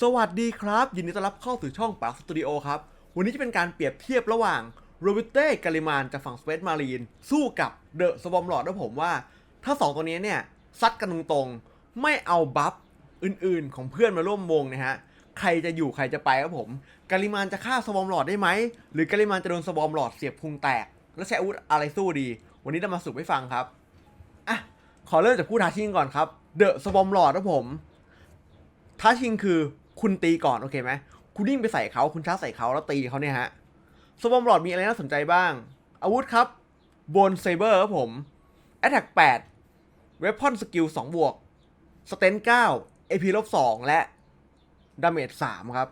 สวัสดีครับ ยินดีต้อนรับเข้าสู่ช่องปากสตูดิโอครับ วันนี้จะเป็นการเปรียบเทียบระหว่างโรบิเต้กาลิมานจากฝั่งสเปซมารีนสู้กับเดอะสวอมหลอดนะผมว่า ถ้า 2 ตัวนี้เนี่ย ซัดกันตรงๆ ไม่เอาบัฟอื่นๆ ของเพื่อนมาร่วมวงนะฮะ ใครจะอยู่ใครจะไปครับผมกาลิมานจะฆ่าสวอมหลอดได้ไหม หรือกาลิมานจะโดนสวอมหลอดเสียบพุงแตก แล้วใช้อาวุธอะไรสู้ดี วันนี้เรามาสรุปให้ฟังครับอะขอเริ่มจากผู้ท้าชิงก่อนครับเดอะสวอมหลอดนะผมท้าชิงคือ คุณตีก่อนโอเคไหมคุณยิ่งไปใส่เขาคุณชาร์จใส่เขาแล้วตีเขาเนี่ยฮะสวอมลอดมีอะไรน่าสนใจบ้าง อาวุธครับบนเซเบอร์ครับผม Attack 8 Weapon Skill 2บวก s t a n 9 AP ลบ2และ Damage 3ครับ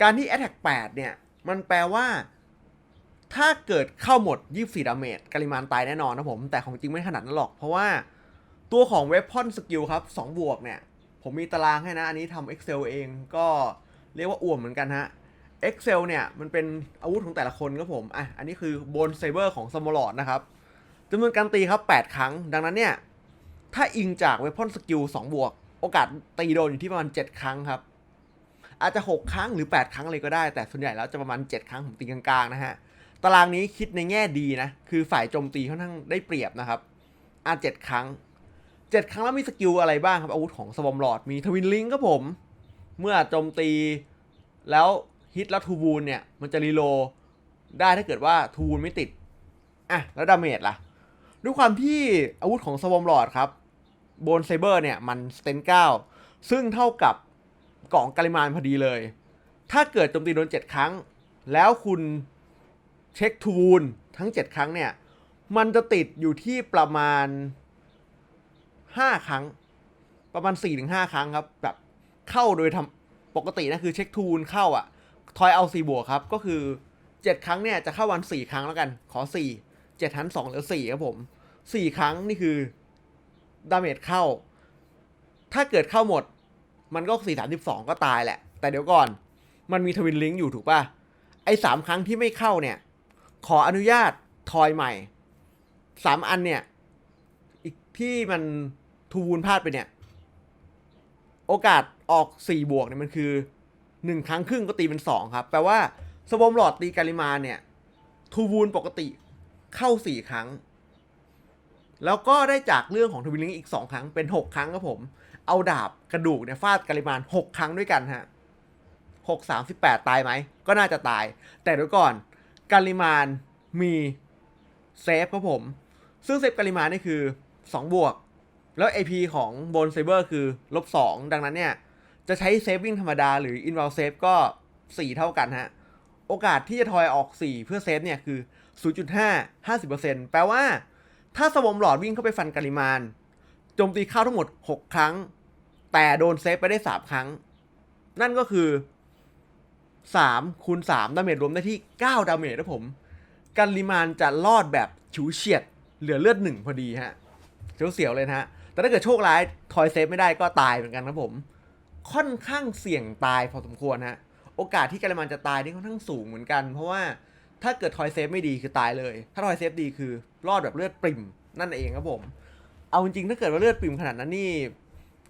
การที่ Attack 8เนี่ย มันแปลว่า ถ้าเกิดเข้าหมด24ดาเมจกาลิมานตายแน่นอนนะผม แต่ของจริงไม่ขนาดนั้นหรอก เพราะว่าตัวของ Weapon Skill ครับ2บวกเนี่ย ผมมีตารางให้นะ อันนี้ทำ Excel เองก็เรียกว่าอ่วมเหมือนกันฮะ Excel เนี่ยมันเป็นอาวุธของแต่ละคนครับผม อะ อันนี้คือบนเซเบอร์ของสมอลอดนะครับจำนวนการตีครับ 8 ครั้ง ดังนั้นเนี่ย ถ้าอิงจาก Weapon Skill 2บวก โอกาสตีโดนอยู่ที่ประมาณ 7 ครั้งครับ อาจจะ 6 ครั้งหรือ 8 ครั้งเลยก็ได้ แต่ส่วนใหญ่แล้วจะประมาณ 7 ครั้งผมตีกลางๆนะฮะ ตารางนี้คิดในแง่ดีนะ คือฝ่ายโจมตีค่อนข้างได้เปรียบนะครับอะ7ครั้ง 7ครั้งแล้วมีสกิลอะไรบ้างครับ อาวุธของสวอมลอดมีทวินลิงครับผม เมื่อโจมตีแล้วฮิตแล้วทูบูนเนี่ย มันจะรีโลได้ถ้าเกิดว่าทูบูนไม่ติด อะ แล้วดาเมจล่ะ ด้วยความที่อาวุธของสวอมลอดครับโบนเซเบอร์เนี่ย มันสเตนเก้าซึ่งเท่ากับกล่องกาลิมานพอดีเลย ถ้าเกิดโจมตีโดน 7 ครั้ง แล้วคุณเช็คทูบูนทั้ง 7 ครั้งเนี่ย มันจะติดอยู่ที่ประมาณ 5ครั้ง ประมาณ4-5ครั้งครับ แบบเข้าโดยทำปกตินะคือเช็คทูนเข้าอะทอยเอา4บวกครับ ก็คือ7ครั้งเนี่ยจะเข้าวัน4ครั้งแล้วกัน ขอ4 7ทัน2เหลือ4ครับผม4ครั้งนี่คือดาเมจเข้า ถ้าเกิดเข้าหมด มันก็4 3 2ก็ตายแหละ แต่เดี๋ยวก่อน มันมีทวินลิงก์อยู่ถูกป่ะ ไอ้สามครั้งที่ไม่เข้าเนี่ย ขออนุญาตทอยใหม่สามอันเนี่ย อีกที่มัน ทูวูนพลาดไปเนี่ย โอกาสออก 4 บวกเนี่ยมันคือ 1 ครั้งครึ่งก็ตีเป็น 2 ครับ แปลว่าสวอมหลอดตีกาลิมาเนี่ย ทูวูนปกติเข้า 4 ครั้ง แล้วก็ได้จากเรื่องของทวินลิงอีก 2 ครั้งเป็น 6 ครั้งครับผม เอาดาบกระดูกเนี่ยฟาดกาลิมาน 6 ครั้งด้วยกันฮะ6 3 18ตายไหม ก็น่าจะตาย แต่เดี๋ยวก่อนกาลิมานมีเซฟครับผม ซึ่งเซฟกาลิมานนี่คือ2บวก แล้ว AP ของบนเซเบอร์คือลบ2ดังนั้นเนี่ย จะใช้เซฟวิ่งธรรมดาหรือ i n v a l Save ก็ 4 เท่ากันฮะ โอกาสที่จะทอยออก 4 เพื่อเซฟเนี่ยคือ 0.5 50%แปลว่า ถ้าสวมหลอดวิ่งเข้าไปฟันกาลิมานโจมตีเข้าทั้งหมด 6 ครั้ง แต่โดนเซฟไปได้ 3 ครั้ง นั่นก็คือ3คูณ3ดาเมจรวมได้ที่ 9 ดาเมจนะผมกันลิมานจะรอดแบบฉิวเฉียด เหลือเลือดหนึ่งพอดีฮะเสียวๆเลยนะฮะ แต่ถ้าเกิดโชคร้ายทอยเซฟไม่ได้ก็ตายเหมือนกันครับผม ค่อนข้างเสี่ยงตายพอสมควรฮะโอกาสที่กันลิมานจะตายนี่ค่อนข้างสูงเหมือนกัน เพราะว่าถ้าเกิดทอยเซฟไม่ดีคือตายเลย ถ้าทอยเซฟดีคือรอดแบบเลือดปริ่มนั่นเองครับผม เอาจริงๆถ้าเกิดว่าเลือดปริ่มขนาดนั้นนี่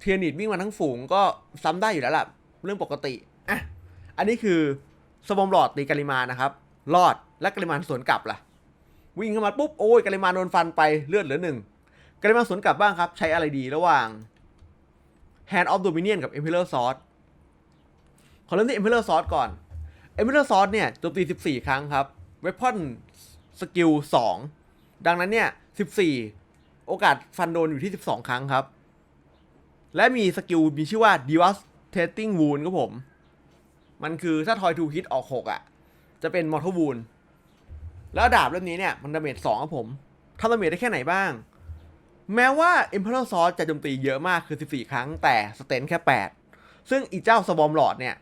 เทียนิดวิ่งมาทั้งฝูงก็ซ้ำได้อยู่แล้วล่ะเรื่องปกติอะอันนี้คือสวอมหลอดตีกาลิมานนะครับรอดและกาลิมานสวนกลับล่ะ วิ่งเข้ามาปุ๊บโอ้ยกาลิมานโดนฟันไปเลือดเหลือหนึ่ง กาลิมาสวนกลับบ้างครับ ใช้อะไรดีระหว่าง Hand of Dominion กับ Emperor Sword ขอเริ่มที่ Emperor Sword ก่อน Emperor Sword เนี่ยโจมตี 14 ครั้งครับ Weapon Skill 2ดังนั้นเนี่ย 14 โอกาสฟันโดนอยู่ที่ 12 ครั้งครับ และมีสกิลมีชื่อว่า Devastating Wound ครับผม มันคือถ้าทอยทูฮิตออก 6 อะ จะเป็นมอ r ท a l วูนแล้วดาบเล่มนี้เนี่ยมันดาเมจ2ครับผมทำดาเมจได้แค่ไหนบ้าง แม้ว่า Emperor Sword จะโจมตีเยอะมากคือ 14 ครั้งแต่สเตนแค่ 8 ซึ่งอีเจ้าสบอมหลอดเนี่ย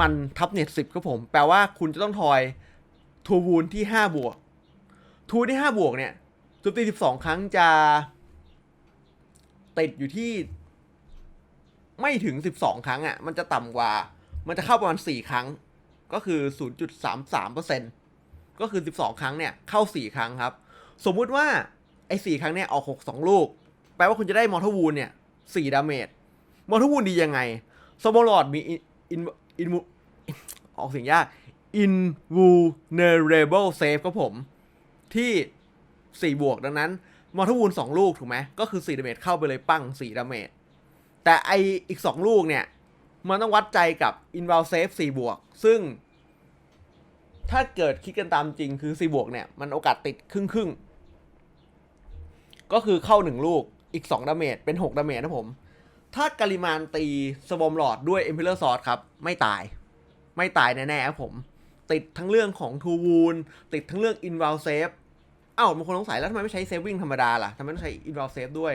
มันทับเน็ต 10 ครับผม แปลว่าคุณจะต้องทอยทูวูนที่ 5 บวก ทูที่ 5 บวกเนี่ยโจมตี 12 ครั้งจะ ติดอยู่ที่ ไม่ถึง 12 ครั้งอะ่ะ มันจะต่ำกว่า มันจะเข้าประมาณ 4 ครั้ง ก็คือ 0.33%ก็คือ 12 ครั้งเนี่ย เข้า 4 ครั้งครับ สมมุติว่า ไอ้4ครั้งเนี่ยออก6 2ลูก แปลว่าคุณจะได้มอร์ทวูนเนี่ย4ดาเมจ มอร์ทวูนดียังไงสโมลอดมีอินอินอออกเสียงยาก invulnerable save ครับผม ที่ 4 บวกดังนั้น มอร์ทวูล2ลูกถูกไหม ก็คือ 4 ดาเมจเข้าไปเลยปั้ง 4 ดาเมจ แต่ไออีก 2 ลูกเนี่ย มันต้องวัดใจกับ inval save 4 บวก ซึ่ง ถ้าเกิดคิดกันตามจริงคือ 4 บวกเนี่ย มันโอกาสติดครึ่งครึ่งๆ ก็คือเข้า 1 ลูกอีก 2 ดาเมจเป็น 6 ดาเมจนะผม ถ้ากาลิมานตีสบอมหลอดด้วย Emperor Sword ครับ ไม่ตาย ไม่ตายแน่ๆครับผม ติดทั้งเรื่องของทูวูนติดทั้งเรื่อง inval save อ้าบางคนสงสัยแล้วทำไมไม่ใช้ saving ธรรมดาล่ะทำไมต้องใช้ inval save ด้วย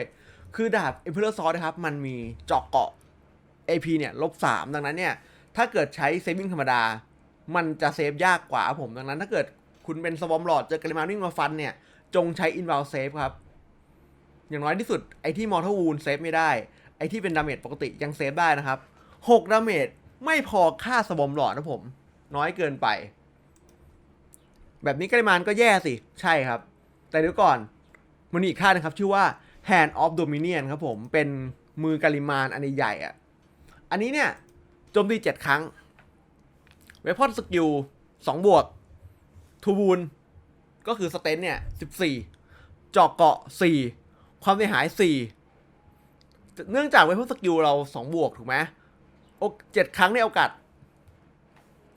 คือดาบ Emperor Sword นะครับมันมีเจาะเกาะ AP เนี่ยลบ3ดังนั้นเนี่ยถ้าเกิดใช้ saving ธรรมดา มันจะเซฟยากกว่าผมดังนั้นถ้าเกิดคุณเป็นสวอมหลอดเจอกาลิมานวิ่งมาฟันเนี่ยจงใช้ inval save ครับ อย่างน้อยที่สุดไอ้ที่ mortal wound เซฟไม่ได้ ไอ้ที่เป็นดาเมจปกติยังเซฟได้นะครับ6ดาเมจไม่พอค่าสวอมหลอดนะผม น้อยเกินไป แบบนี้กาลิมานก็แย่สิ ใช่ครับ แต่เดี๋ยวก่อนมันมีอีกค่านะครับ ชื่อว่า Hand of Dominion ครับผมเป็นมือกาลิมานอันใหญ่อะ อันนี้เนี่ยโจมตี 7 ครั้งเวพอนสกิล2บวกทูบูนก็คือสเตนเนี่ย 14เจาะเกาะ 4 ความเสียหาย4เนื่องจากเวพสกิลเรา2บวกถูกไหมโอเจ็ดครั้งในโอกาส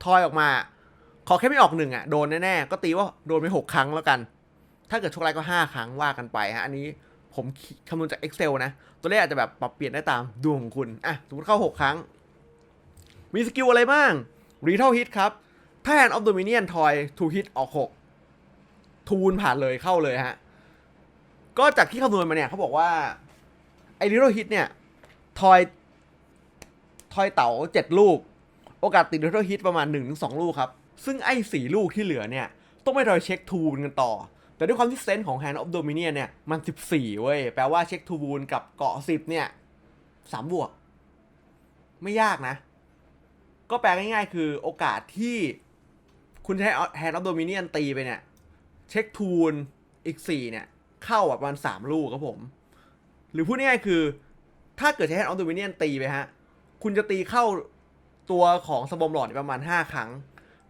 ทอยออกมา ขอแค่ไม่ออกหนึ่งอะโดนแน่ๆ ก็ตีว่าโดนไป6ครั้งแล้วกัน ถ้าเกิดโชคร้ายก็5ครั้งว่ากันไปฮะ อันนี้ผมคำนวณจาก Excel นะ ตัวเลขอาจจะแบบปรับเปลี่ยนได้ตามดวงของคุณ อะ สมมติเข้า 6 ครั้ง มีสกิลอะไรบ้างรีเท l ฮิตครับถ้าแฮนด์ออฟโดมิเนียนทอยทูฮิตออก 6 ทูนผ่านเลยเข้าเลยฮะ ก็จากที่คำนวณมาเนี่ยเขาบอกว่า ไอรีเท l ฮิตเนี่ย ทอย ทอยเต๋าเจ็ดลูก โอกาสติดรีเท l ฮิตประมาณ1นถึงสลูกครับ ซึ่งไอ้สี่ลูกที่เหลือเนี่ย ต้องไปรอยเช็คทูนกันต่อ แต่ด้วยความที่เซนส์ของ Hand of Dominion เนี่ย มัน 14 เว้ย แปลว่าเช็คทูบูนกับเกาะ 10 เนี่ย3บวก ไม่ยากนะ ก็แปลง่ายๆ คือโอกาสที่คุณใช้ Hand of Dominion ตีไปเนี่ย เช็คทูนอีก 4 เนี่ย เข้าแบบประมาณ3ลูกครับผม หรือพูดง่ายๆคือ ถ้าเกิดใช้ Hand of Dominion ตีไปฮะ คุณจะตีเข้าตัวของสบอมหลอดประมาณ5ครั้ง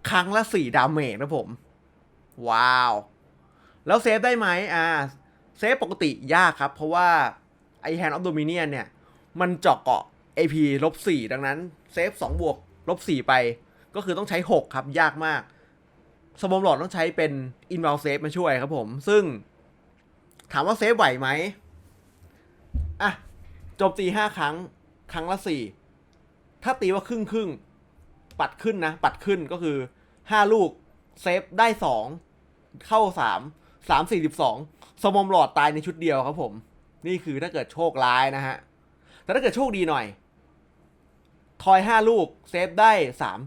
ครั้งละ4ดาเมจนะผม ว้าว แล้วเซฟได้ไหมอ่าเซฟปกติยากครับ เพราะว่าไอ Hand of Dominion เนี่ย มันเจาะเกาะ AP ลบ4ดังนั้นเซฟ2บวกลบ4ไป ก็คือต้องใช้ 6 ครับ ยากมาก สมอมหลอดต้องใช้เป็น inval save มาช่วยครับผม ซึ่ง ถามว่าเซฟไหวไหมอะจมตี5ครั้ง ครั้งละ4ถ้าตีว่าครึ่งครึ่งปัดขึ้นนะ ปัดขึ้นก็คือ5ลูกเซฟได้2เข้า3 3 42สมอมหลอดตายในชุดเดียวครับผม นี่คือถ้าเกิดโชคร้ายนะฮะ แต่ถ้าเกิดโชคดีหน่อย ทอย5ลูกเซฟได้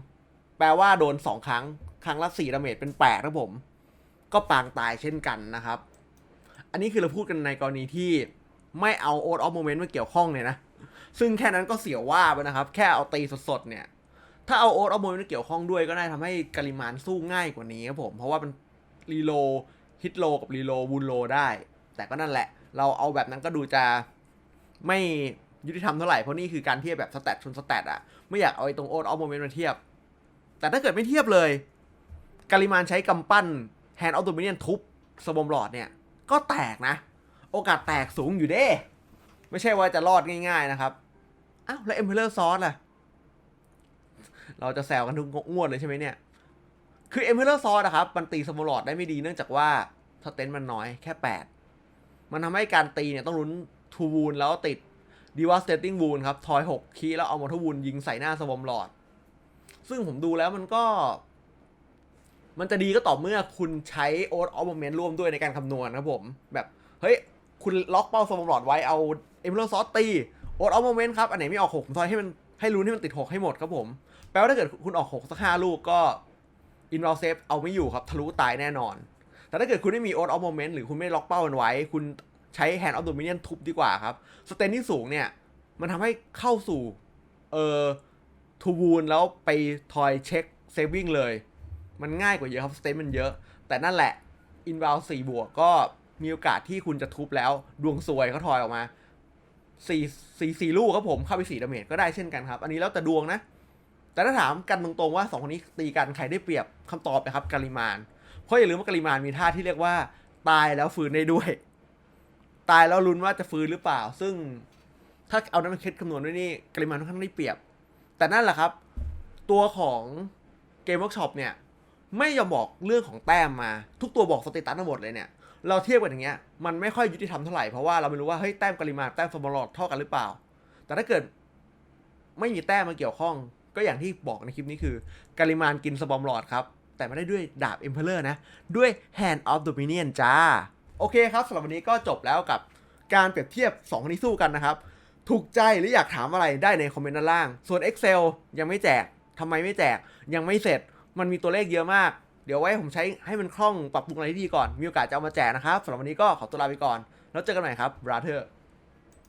3แปลว่าโดน2ครั้ง ครั้งละ4ดาเมจเป็น8ครับผม ก็ปางตายเช่นกันนะครับ อันนี้คือเราพูดกันในกรณีที่ไม่เอาโอ๊ตออฟโมเมนต์มาเกี่ยวข้องเนี่ยนะ ซึ่งแค่นั้นก็เสียวว่าไปนะครับ แค่เอาตีสดๆเนี่ย ถ้าเอาโอ๊ตออฟโมเมนต์มาเกี่ยวข้องด้วยก็น่าทำให้กาลิมานสู้ง่ายกว่านี้ครับผม เพราะว่ามันรีโลฮิตโลกับรีโลวูนโลได้ แต่ก็นั่นแหละ เราเอาแบบนั้นก็ดูจะไม่ยุติธรรมเท่าไหร่ เพราะนี่คือการเทียบแบบสแตทชนสแตทอะไม่อยากเอาไอ้ตรงโอ๊ตออฟโมเมนต์มาเทียบ แต่ถ้าเกิดไม่เทียบเลยกาลิมานใช้กำปั้นแฮนด์ออฟโดมิเนียนทุบสบอมหลอดเนี่ย ก็แตกนะ โอกาสแตกสูงอยู่เด้ ไม่ใช่ว่าจะรอดง่ายๆนะครับ อ้าว แล้วเอ็มเพลเลอร์ซอสล่ะ เราจะแซวกันทุกงวดเลยใช่ไหมเนี่ย คือเอ็มเพลเลอร์ซอสนะครับ มันตีสมอลลอดได้ไม่ดีเนื่องจากว่าสเตนมันน้อยแค่ 8 มันทำให้การตีเนี่ยต้องลุ้นทูวูนแล้วติดดีว a สเตติ้งวูนครับทอย 6 คีแล้วเอามอทอร์วูนยิงใส่หน้าสวอมลอด ซึ่งผมดูแล้วมันก็ มันจะดีก็ต่อเมื่อคุณใช้โอ๊ตออฟโมเมนต์ร่วมด้วยในการคำนวณครับผม แบบเฮ้ยคุณล็อกเป้าสวอมหลอดไว้เอาเอมเพลเลอร์ซอสตีโอ๊ตออฟโมเมนต์ครับ อันไหนไม่ออก6ผมทอยให้มันให้ลุ้นให้มันติด6ให้หมดครับผม แปลว่าถ้าเกิดคุณออก6สัก5ลูกก็อินวอลเซฟเอาไม่อยู่ครับทะลุตายแน่นอน แต่ถ้าเกิดคุณไม่มีโอ๊ตออฟโมเมนต์หรือคุณไม่ล็อกเป้ามันไว้ คุณใช้แฮนด์ออฟโดมิเนียนทุบดีกว่าครับสเตนที่สูงเนี่ยมันทำให้เข้าสู่เอ่อทูวูนแล้วไปทอยเช็คเซฟวิ่งเลย มันง่ายกว่าเยอะครับสเตนมันเยอะ แต่นั่นแหละอินว l สี่บวกก็มีโอกาสที่คุณจะทุบแล้วดวงซวยเขาทอยออกมาสี่สี่สี่ลูกครับผมเข้าไปสี่ดาเมจก็ได้เช่นกันครับ อันนี้แล้วแต่ดวงนะ แต่ถ้าถามกันตรงๆว่าสองคนนี้ตีกันใครได้เปรียบคำตอบนะครับกาลิมาน เพราะอย่าลืมว่ากาลิมานมีท่าที่เรียกว่า ตายแล้วฟื้นได้ด้วย ตายแล้วลุ้นว่าจะฟื้นหรือเปล่า ซึ่งถ้าเอานั้นมาคิดคำนวณด้วยนี่กาลิมานค่อนข้างได้เปรียบ แต่นั่นแหละครับ ตัวของเกมเวิร์กช็อปเนี่ย ไม่ยอมบอกเรื่องของแต้มมา ทุกตัวบอกสเตตัสทั้งหมดเลยเนี่ย เราเทียบกันอย่างเงี้ย มันไม่ค่อยยุติธรรมเท่าไหร่ เพราะว่าเราไม่รู้ว่าเฮ้ยแต้มกาลิมานแต้มสมอลอดเท่ากันหรือเปล่า แต่ถ้าเกิดไม่มีแต้มมาเกี่ยวข้อง ก็อย่างที่บอกในคลิปนี้คือกาลิมากินสบอมหลอดครับ แต่ไม่ได้ด้วยดาบ Emperor นะ ด้วย Hand of Dominion จ้า โอเคครับสำหรับวันนี้ก็จบแล้วกับการเปรียบเทียบ2คนนี้สู้กันนะครับ ถูกใจหรืออยากถามอะไรได้ในคอมเมนต์ด้านล่าง ส่วน Excel ยังไม่แจกทำไมไม่แจก ยังไม่เสร็จ มันมีตัวเลขเยอะมาก เดี๋ยวไว้ผมใช้ให้มันคล่องปรับปรุงอะไรที่ดีก่อน มีโอกาสจะเอามาแจกนะครับสำหรับวันนี้ก็ขอตัวลาไปก่อน แล้วเจอกันใหม่ครับ Brother